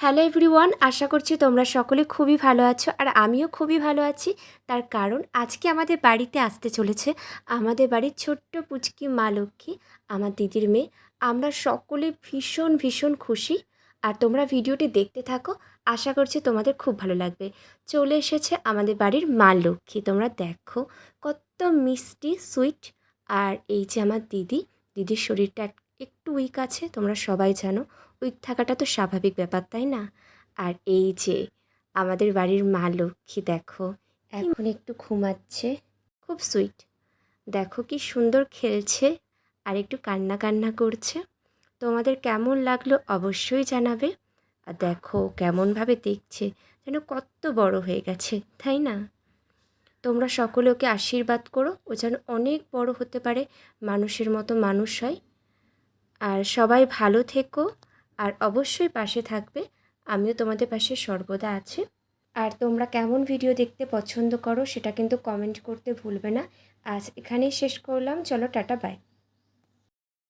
Hello everyone আশা করছি তোমরা সকলে খুবই ভালো আছো আর আমিও খুবই ভালো আছি। তার কারণ আজকে আমাদের বাড়িতে আসতে চলেছে আমাদের বাড়ির ছোট্ট পুচকি মা লক্ষ্মী, আমার দিদির মেয়ে। আমরা সকলে ভীষণ ভীষণ খুশি। আর তোমরা ভিডিওটি দেখতে থাকো, আশা করছি তোমাদের খুব ভালো লাগবে। চলে এসেছে আমাদের বাড়ির মা লক্ষ্মী, তোমরা দেখো কত মিষ্টি সুইট আর এই যে আমার দিদি, দিদির শরীরটা একটু উইক আছে তোমরা সবাই জানো। উইক থাকাটা তো স্বাভাবিক ব্যাপার তাই না? আর এই যে আমাদের বাড়ির মা লক্ষ্মী দেখো এখন একটু ঘুমাচ্ছে। খুব সুইট দেখো কি সুন্দর খেলছে আর একটু কান্না কান্না করছে। তোমাদের কেমন লাগল অবশ্যই জানাবে। আর দেখো কেমনভাবে দেখছে যেন কত বড় হয়ে গেছে তাই না? তোমরা সকলে ওকে আশীর্বাদ করো। ও যেন অনেক বড় হতে পারে মানুষের মতো মানুষ হয়। আর সবাই ভালো থেকো। আর অবশ্যই পাশে থাকবে। আমিও তোমাদের পাশে সর্বদা আছি। আর তোমরা কেমন ভিডিও দেখতে পছন্দ করো সেটা কিন্তু কমেন্ট করতে ভুলবে না। আজ এখানেই শেষ করলাম। চলো টাটা, বাই।